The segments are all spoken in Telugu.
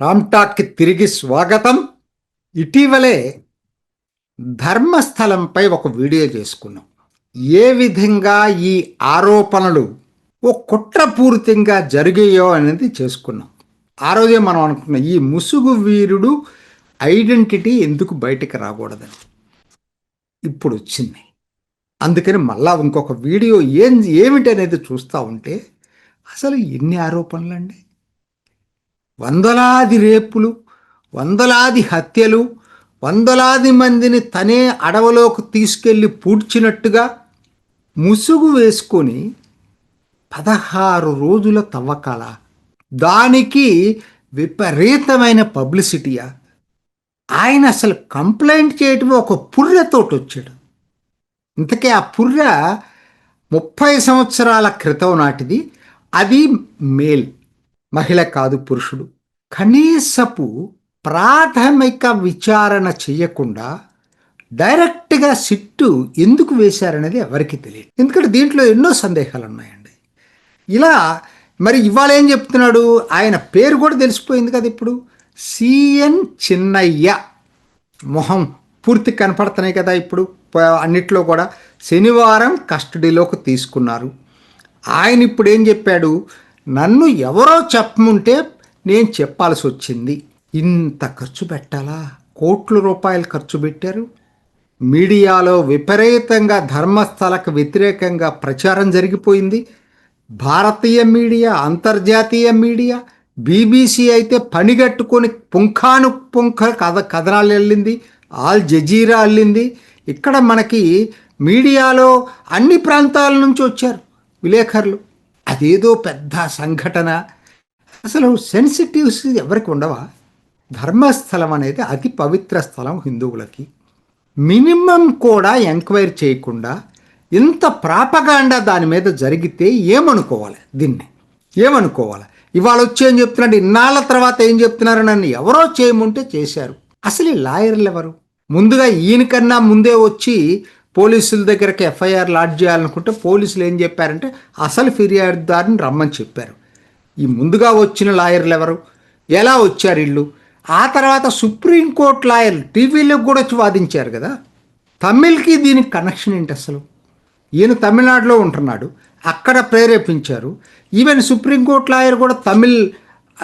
రామ్టాక్కి తిరిగి స్వాగతం. ఇటీవలే ధర్మస్థలంపై ఒక వీడియో చేసుకున్నాం. ఏ విధంగా ఈ ఆరోపణలు ఓ కుట్రపూరితంగా జరిగాయో అనేది చేసుకున్నాం. ఆ రోజే మనం అనుకున్నాం ఈ ముసుగు వీరుడు ఐడెంటిటీ ఎందుకు బయటికి రాకూడదని. ఇప్పుడు వచ్చింది. అందుకని మళ్ళా ఇంకొక వీడియో ఏం ఏమిటి అనేది చూస్తూ ఉంటే అసలు ఎన్ని ఆరోపణలు అండి వందలాది రేపులు వందలాది హత్యలు వందలాది మందిని తనే అడవిలోకి తీసుకెళ్ళి పూడ్చినట్టుగా ముసుగు వేసుకొని పదహారు రోజుల తవ్వకాల. దానికి విపరీతమైన పబ్లిసిటీయా. ఆయన అసలు కంప్లైంట్ చేయటం ఒక పుర్రెతోటి వచ్చాడు ఇంతకే ఆ పుర్ర ముప్పై సంవత్సరాల క్రితం నాటిది. అది మేల్. మహిళ కాదు పురుషుడు. కనీసపు ప్రాథమిక విచారణ చేయకుండా డైరెక్ట్గా సిట్టు ఎందుకు వేశారనేది ఎవరికి తెలియదు. ఎందుకంటే దీంట్లో ఎన్నో సందేహాలు ఉన్నాయండి ఇలా మరి ఇవాళ ఏం చెప్తున్నాడు? ఆయన పేరు కూడా తెలిసిపోయింది కదా ఇప్పుడు. సిఎన్ చిన్నయ్య. మొహం పూర్తి కనపడుతున్నాయి కదా ఇప్పుడు. అన్నిట్లో కూడా శనివారం కస్టడీలోకి తీసుకున్నారు. ఆయన ఇప్పుడు ఏం చెప్పాడు? నన్ను ఎవరో చెప్పముంటే నేను చెప్పాల్సి వచ్చింది ఇంత ఖర్చు పెట్టాలా? కోట్ల రూపాయలు ఖర్చు పెట్టారు. మీడియాలో విపరీతంగా ధర్మస్థలకు వ్యతిరేకంగా ప్రచారం జరిగిపోయింది. భారతీయ మీడియా అంతర్జాతీయ మీడియా బీబీసీ అయితే పనిగట్టుకొని పుంఖాను పుంఖ కథ కథనాలు వెళ్ళింది ఆల్ జజీరా వెళ్ళింది. ఇక్కడ మనకి మీడియాలో అన్ని ప్రాంతాల నుంచి వచ్చారు విలేకరులు. అదేదో పెద్ద సంఘటన. అసలు సెన్సిటివ్స్ ఎవరికి ఉండవా? ధర్మస్థలం అనేది అతి పవిత్ర స్థలం హిందువులకి. మినిమం కూడా ఎంక్వైరీ చేయకుండా ఇంత ప్రాపగాండా దాని మీద జరిగితే ఏమనుకోవాలి దీన్ని? ఏమనుకోవాలి? ఇవాళ వచ్చి ఏం చెప్తున్నాడు? ఇన్నాళ్ళ తర్వాత ఏం చెప్తున్నారు? నన్ను ఎవరో చేయమంటే చేశారు. అసలు ఈ లాయర్లు ఎవరు? ముందుగా ఈయనకన్నా ముందే వచ్చి పోలీసుల దగ్గరికి ఎఫ్ఐఆర్ లాడ్జ్ చేయాలనుకుంటే పోలీసులు ఏం చెప్పారంటే అసలు ఫిర్యాదుదారుని రమ్మని చెప్పారు. ఈ ముందుగా వచ్చిన లాయర్లు ఎవరు? ఎలా వచ్చారు ఇల్లు ఆ తర్వాత సుప్రీంకోర్టు లాయర్లు టీవీలోకి కూడా వచ్చి వాదించారు కదా. తమిళ్కి దీనికి కనెక్షన్ ఏంటి అసలు? ఈయన తమిళనాడులో ఉంటున్నాడు. అక్కడ ప్రేరేపించారు. ఈవెన్ సుప్రీంకోర్టు లాయర్ కూడా తమిళ్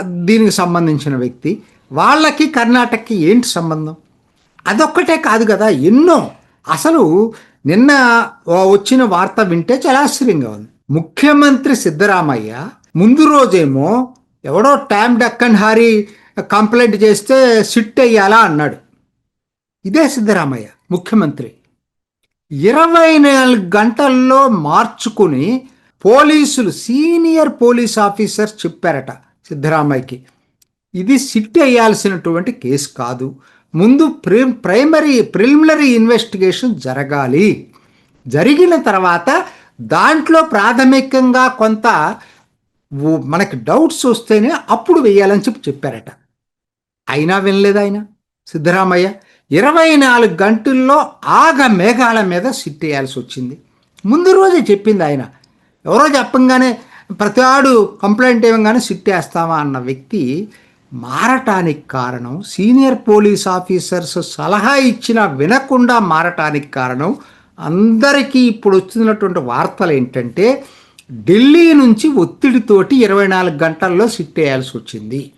దీనికి సంబంధించిన వ్యక్తి. వాళ్ళకి కర్ణాటకకి ఏంటి సంబంధం? అదొక్కటే కాదు కదా ఎన్నో అసలు నిన్న వచ్చిన వార్త వింటే చాలా ఆశ్చర్యంగా ఉంది. ముఖ్యమంత్రి సిద్ధరామయ్య ముందు రోజేమో ఎవడో Tom dick and Harry complaint చేస్తే సిట్ అయ్యాలా అన్నాడు. ఇదే సిద్ధరామయ్య ముఖ్యమంత్రి. ఇరవై నాలుగు గంటల్లో మార్చుకుని పోలీసులు సీనియర్ పోలీస్ ఆఫీసర్ చెప్పారట సిద్ధరామయ్యకి. ఇది సిట్ అయ్యాల్సినటువంటి కేసు కాదు. ముందు ప్రి ప్రైమరీ ప్రిలిమినరీ ఇన్వెస్టిగేషన్ జరగాలి. జరిగిన తర్వాత దాంట్లో ప్రాథమికంగా కొంత మనకి డౌట్స్ వస్తేనే అప్పుడు వెయ్యాలని చెప్పి చెప్పారట. అయినా వినలేదు ఆయన సిద్ధరామయ్య. ఇరవై నాలుగు గంటల్లో ఆగ మేఘాల మీద సిట్ వేయాల్సి వచ్చింది. ముందు రోజే చెప్పింది ఆయన. ఎవరో చెప్పంగానే ప్రతి ఆడు కంప్లైంట్ ఇవ్వగానే సిట్ వేస్తామా అన్న వ్యక్తి మారటానికి కారణం సీనియర్ పోలీస్ ఆఫీసర్స్ సలహా ఇచ్చినా వినకుండా మారటానికి కారణం అందరికీ ఇప్పుడు వస్తున్నటువంటి వార్తలు ఏంటంటే ఢిల్లీ నుంచి ఒత్తిడితోటి ఇరవై నాలుగు గంటల్లో సిట్ వేయాల్సి వచ్చింది.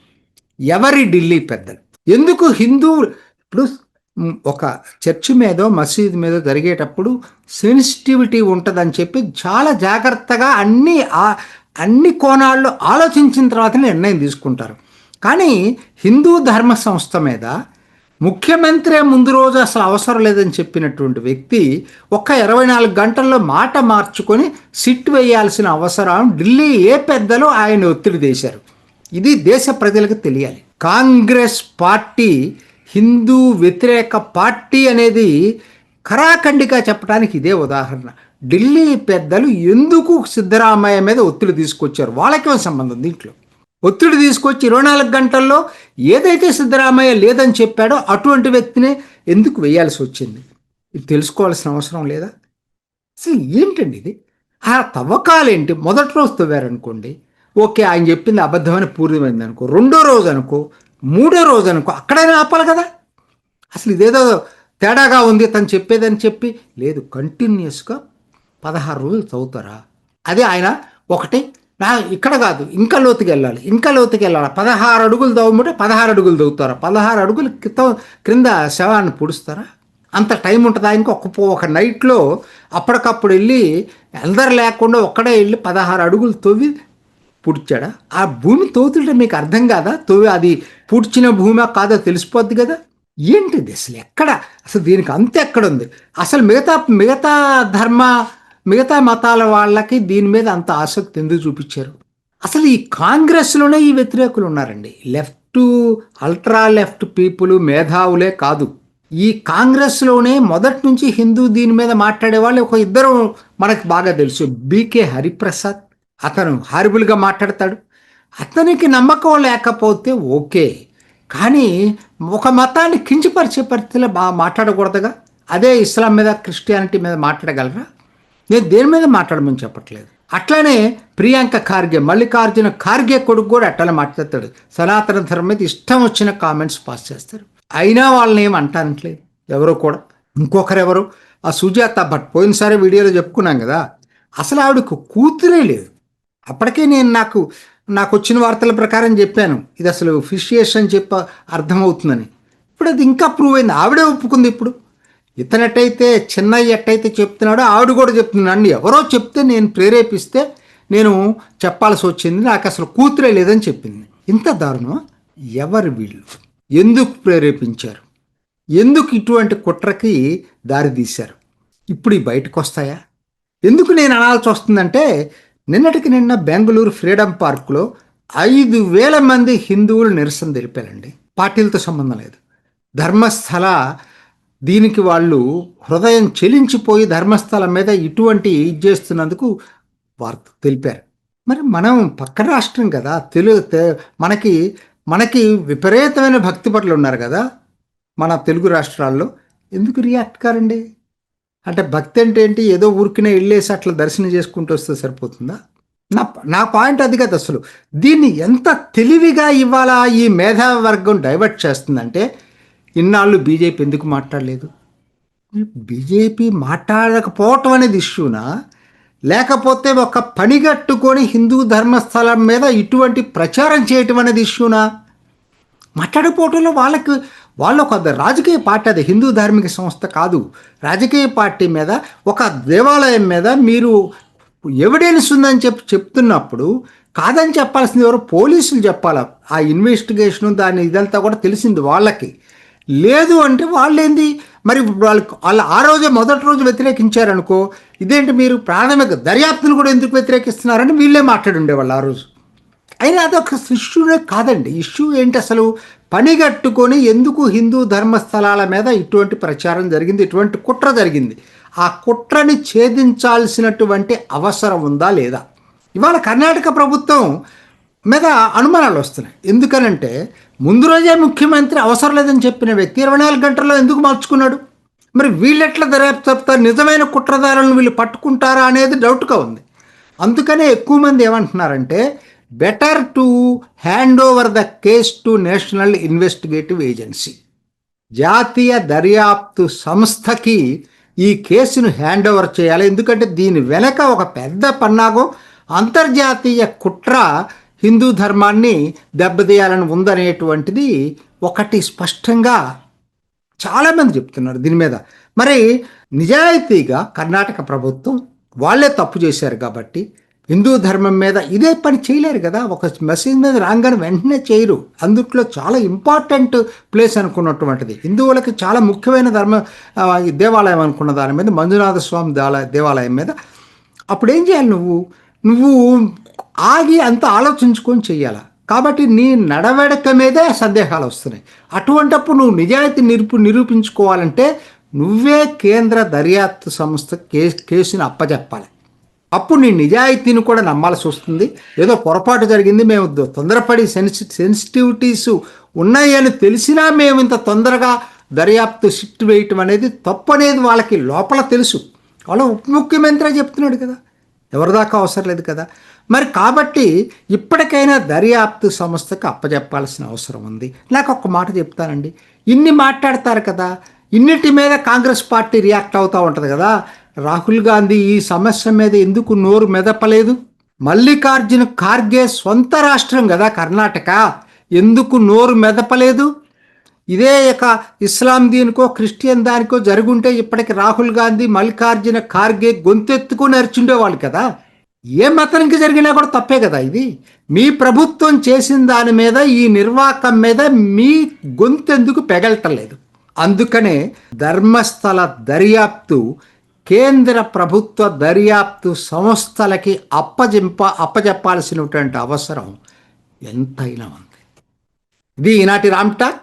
ఎవరి ఢిల్లీ పెద్దలు? ఎందుకు హిందూ ఇప్పుడు ఒక చర్చి మీదో మసీదు మీదో జరిగేటప్పుడు సెన్సిటివిటీ ఉంటుందని చెప్పి చాలా జాగ్రత్తగా అన్ని అన్ని కోణాల్లో ఆలోచించిన తర్వాత నిర్ణయం తీసుకుంటారు. కానీ హిందూ ధర్మ సంస్థ మీద ముఖ్యమంత్రి ముందు రోజు అసలు అవసరం లేదని చెప్పినటువంటి వ్యక్తి ఒక్క ఇరవై నాలుగు గంటల్లో మాట మార్చుకొని సిట్ వేయాల్సిన అవసరం ఢిల్లీ ఏ పెద్దలు ఆయన ఒత్తిడి చేశారు. ఇది దేశ ప్రజలకు తెలియాలి. కాంగ్రెస్ పార్టీ హిందూ వ్యతిరేక పార్టీ అనేది కరాఖండిగా చెప్పడానికి ఇదే ఉదాహరణ. ఢిల్లీ పెద్దలు ఎందుకు సిద్ధరామయ్య మీద ఒత్తిడి తీసుకొచ్చారు? వాళ్ళకేం సంబంధం దీంట్లో? ఒత్తిడి తీసుకొచ్చి ఇరవై నాలుగు గంటల్లో ఏదైతే సిద్ధరామయ్య లేదని చెప్పాడో అటువంటి వ్యక్తినే ఎందుకు వేయాల్సి వచ్చింది? ఇది తెలుసుకోవాల్సిన అవసరం లేదా? అసలు ఏంటండి ఇది? ఆ తవ్వకాలేంటి? మొదటి రోజు తవ్వారనుకోండి. ఓకే ఆయన చెప్పింది అబద్ధమైన పూర్తిమైంది అనుకో. రెండో రోజు అనుకో. మూడో రోజు అనుకో. అక్కడైనా ఆపాలి కదా? అసలు ఇదేదో తేడాగా ఉంది తను చెప్పేదని చెప్పి. లేదు కంటిన్యూస్గా పదహారు రోజులు చదువుతారా అదే ఆయన ఒకటి నా ఇక్కడ కాదు ఇంకా లోతుకి వెళ్ళాలి. ఇంకా లోతుకి వెళ్ళాలి. పదహారు అడుగులు తవ్వమంటే పదహారు అడుగులు తవ్వుతారా? పదహారు అడుగులు క్రితం క్రింద శవాన్ని పుడుస్తారా? అంత టైం ఉంటుందా? ఇంకా ఒక ఒక నైట్లో అప్పటికప్పుడు వెళ్ళి ఎల్దర్ లేకుండా ఒక్కడే వెళ్ళి పదహారు అడుగులు తవ్వి పుడిచాడా? ఆ భూమి తోతుంటే మీకు అర్థం కాదా? తోవి అది పుడిచిన భూమి కాదో తెలిసిపోద్ది కదా? ఏంటిది అసలు ఎక్కడ? అసలు దీనికి అంత ఎక్కడ ఉంది అసలు మిగతా మిగతా ధర్మ మిగతా మతాల వాళ్ళకి దీని మీద అంత ఆసక్తి ఎందుకు చూపించారు? అసలు ఈ కాంగ్రెస్లోనే ఈ వ్యతిరేకులు ఉన్నారండి. లెఫ్ట్ అల్ట్రా లెఫ్ట్ పీపుల్ మేధావులే కాదు. ఈ కాంగ్రెస్లోనే మొదటి నుంచి హిందూ దీని మీద మాట్లాడే వాళ్ళు ఒక ఇద్దరు మనకు బాగా తెలుసు. B K Hariprasad. అతను హారిబుల్గా మాట్లాడతాడు. అతనికి నమ్మకం లేకపోతే ఓకే. కానీ ఒక మతాన్ని కించపరిచే పరిస్థితిలో బాగా మాట్లాడకూడదుగా? అదే ఇస్లాం మీద క్రిస్టియానిటీ మీద మాట్లాడగలరా? నేను దేని మీద మాట్లాడమని చెప్పట్లేదు. అట్లనే ప్రియాంక ఖార్గే మల్లికార్జున ఖార్గే కొడుకు కూడా అట్లా మాట్లాడతాడు. సనాతన ధర్మం మీద ఇష్టం వచ్చిన కామెంట్స్ పాస్ చేస్తారు. అయినా వాళ్ళని ఏం అంటానట్లేదు ఎవరో కూడా. ఇంకొకరెవరు ఆ సుజాత భట్ పోయినసారి వీడియోలో చెప్పుకున్నాం కదా అసలు ఆవిడకు కూతురే లేదు. అప్పటికే నేను నాకు నాకు వచ్చిన వార్తల ప్రకారం చెప్పాను. ఇది అసలు ఫిషియేషన్ చెప్ప అర్థమవుతుందని. ఇప్పుడు అది ఇంకా ప్రూవ్ అయింది. ఆవిడే ఒప్పుకుంది ఇప్పుడు. ఇతనట్టయితే చిన్నయ్య ఎట్టయితే చెప్తున్నాడో ఆవిడ కూడా చెప్తున్నాడు ఎవరో చెప్తే నేను ప్రేరేపిస్తే నేను చెప్పాల్సి వచ్చింది. నాకు అసలు కూతురే లేదని చెప్పింది. ఇంత దారుణం ఎవరు వీళ్ళు? ఎందుకు ప్రేరేపించారు? ఎందుకు ఇటువంటి కుట్రకి దారి తీశారు? ఇప్పుడు ఈ బయటకు వస్తాయా? ఎందుకు నేను అనాల్సి వస్తుందంటే నిన్నటికి నిన్న బెంగళూరు ఫ్రీడమ్ పార్క్లో ఐదు వేల మంది హిందువులు నిరసన తెలిపారండి. పార్టీలతో సంబంధం లేదు. ధర్మస్థల దీనికి వాళ్ళు హృదయం చెలించిపోయి ధర్మస్థలం మీద ఇటువంటి ఇది చేస్తున్నందుకు వార్త తెలిపారు. మరి మనం పక్క రాష్ట్రం కదా తెలుగు మనకి మనకి విపరీతమైన భక్తి పట్ల ఉన్నారు కదా మన తెలుగు రాష్ట్రాల్లో. ఎందుకు రియాక్ట్ కారండి? అంటే భక్తి అంటే ఏంటి? ఏదో ఊరికినే వెళ్ళేసి అట్లా దర్శనం చేసుకుంటూ వస్తే సరిపోతుందా? నా నా పాయింట్ అది కదా అసలు. దీన్ని ఎంత తెలివిగా ఇవాళ ఈ మేధావి వర్గం డైవర్ట్ చేస్తుందంటే ఇన్నాళ్ళు బీజేపీ ఎందుకు మాట్లాడలేదు? బీజేపీ మాట్లాడకపోవటం అనేది ఇష్యూనా? లేకపోతే ఒక పనిగట్టుకొని హిందూ ధర్మస్థలం మీద ఇటువంటి ప్రచారం చేయటం అనేది ఇష్యూనా? మాట్లాడకపోవటంలో వాళ్ళకి వాళ్ళు ఒక రాజకీయ పార్టీ అది హిందూ ధార్మిక సంస్థ కాదు. రాజకీయ పార్టీ మీద ఒక దేవాలయం మీద మీరు ఎవిడెన్స్ ఉందని చెప్పి చెప్తున్నప్పుడు కాదని చెప్పాల్సింది ఎవరు? పోలీసులు చెప్పాలి? ఆ ఇన్వెస్టిగేషన్ దాని ఇదంతా కూడా తెలిసింది వాళ్ళకి. లేదు అంటే వాళ్ళేంది? మరి వాళ్ళు వాళ్ళు ఆ రోజే మొదటి రోజు వ్యతిరేకించారనుకో ఇదేంటి మీరు ప్రాథమిక దర్యాప్తును కూడా ఎందుకు వ్యతిరేకిస్తున్నారని వీళ్ళే మాట్లాడి ఉండేవాళ్ళు ఆ రోజు. అయినా అదొక ఇష్యూనే కాదండి. ఇష్యూ ఏంటి అసలు? పనిగట్టుకొని ఎందుకు హిందూ ధర్మస్థలాల మీద ఇటువంటి ప్రచారం జరిగింది? ఇటువంటి కుట్ర జరిగింది. ఆ కుట్రని ఛేదించాల్సినటువంటి అవసరం ఉందా లేదా? ఇవాళ కర్ణాటక ప్రభుత్వం మీద అనుమానాలు వస్తున్నాయి. ఎందుకనంటే ముందు రోజే ముఖ్యమంత్రి అవసరం లేదని చెప్పిన వ్యక్తి ఇరవై నాలుగు గంటల్లో ఎందుకు మార్చుకున్నాడు? మరి వీళ్ళెట్లా దర్యాప్తు చెప్తారు నిజమైన కుట్రదారులను వీళ్ళు పట్టుకుంటారా అనేది డౌట్గా ఉంది. అందుకనే ఎక్కువ మంది ఏమంటున్నారంటే better to hand over the case to national investigative agency. జాతీయ దర్యాప్తు సంస్థకి ఈ కేసును హ్యాండ్ ఓవర్ చేయాలి. ఎందుకంటే దీని వెనక ఒక పెద్ద పన్నాగం అంతర్జాతీయ కుట్ర హిందూ ధర్మాన్ని దెబ్బతీయాలని ఉందనేటువంటిది ఒకటి స్పష్టంగా చాలామంది చెప్తున్నారు దీని మీద. మరి నిజాయితీగా కర్ణాటక ప్రభుత్వం వాళ్ళే తప్పు చేశారు కాబట్టి హిందూ ధర్మం మీద ఇదే పని చేయలేరు కదా. ఒక మెసేజ్ మీద రాగానే వెంటనే చేయరు. అందుట్లో చాలా ఇంపార్టెంట్ ప్లేస్ అనుకున్నటువంటిది. హిందువులకి చాలా ముఖ్యమైన ధర్మ ఈ దేవాలయం అనుకున్న దాని మీద మంజునాథ స్వామి దేవాలయం మీద. అప్పుడు ఏం చేయాలి నువ్వు? నువ్వు ఆగి అంత ఆలోచించుకొని చెయ్యాలి. కాబట్టి నీ నడవడిక మీదే సందేహాలు వస్తున్నాయి. అటువంటప్పుడు నువ్వు నిజాయితీ నిరుపు నిరూపించుకోవాలంటే నువ్వే కేంద్ర దర్యాప్తు సంస్థ కే కేసుని అప్పచెప్పాలి అప్పుడు నీ నిజాయితీని కూడా నమ్మాల్సి వస్తుంది. ఏదో పొరపాటు జరిగింది మేము తొందరపడి సెన్సి సెన్సిటివిటీస్ ఉన్నాయని తెలిసినా మేము ఇంత తొందరగా దర్యాప్తు షిఫ్ట్ వేయటం అనేది తప్పు అనేది వాళ్ళకి లోపల తెలుసు. వాళ్ళ ఉప ముఖ్యమంత్రి చెప్తున్నాడు కదా. ఎవరిదాకా అవసరం లేదు కదా. మరి కాబట్టి ఇప్పటికైనా దర్యాప్తు సంస్థకు అప్పజెప్పాల్సిన అవసరం ఉంది. నాకు ఒక మాట చెప్తానండి. ఇన్ని మాట్లాడతారు కదా ఇన్నిటి మీద కాంగ్రెస్ పార్టీ రియాక్ట్ అవుతూ ఉంటుంది కదా. రాహుల్ గాంధీ ఈ సమస్య మీద ఎందుకు నోరు మెదపలేదు? మల్లికార్జున ఖార్గే సొంత రాష్ట్రం కదా కర్ణాటక. ఎందుకు నోరు మెదపలేదు? ఇదే ఇక ఇస్లాం దీనికో క్రిస్టియన్ దానికో జరుగుంటే ఇప్పటికి రాహుల్ గాంధీ మల్లికార్జున ఖార్గే గొంతెత్తుకుని అరిచుండేవాళ్ళు కదా. ఏ మతానికి జరిగినా కూడా తప్పే కదా ఇది. మీ ప్రభుత్వం చేసిన దాని మీద ఈ నిర్వాకం మీద మీ గొంతెందుకు పెగలటలేదు అందుకనే ధర్మస్థల దర్యాప్తు కేంద్ర ప్రభుత్వ దర్యాప్తు సంస్థలకి అప్పజింప అప్పజెప్పాల్సినటువంటి అవసరం ఎంతైనా ఉంది. ఇది ఈనాటి రామ్టాక్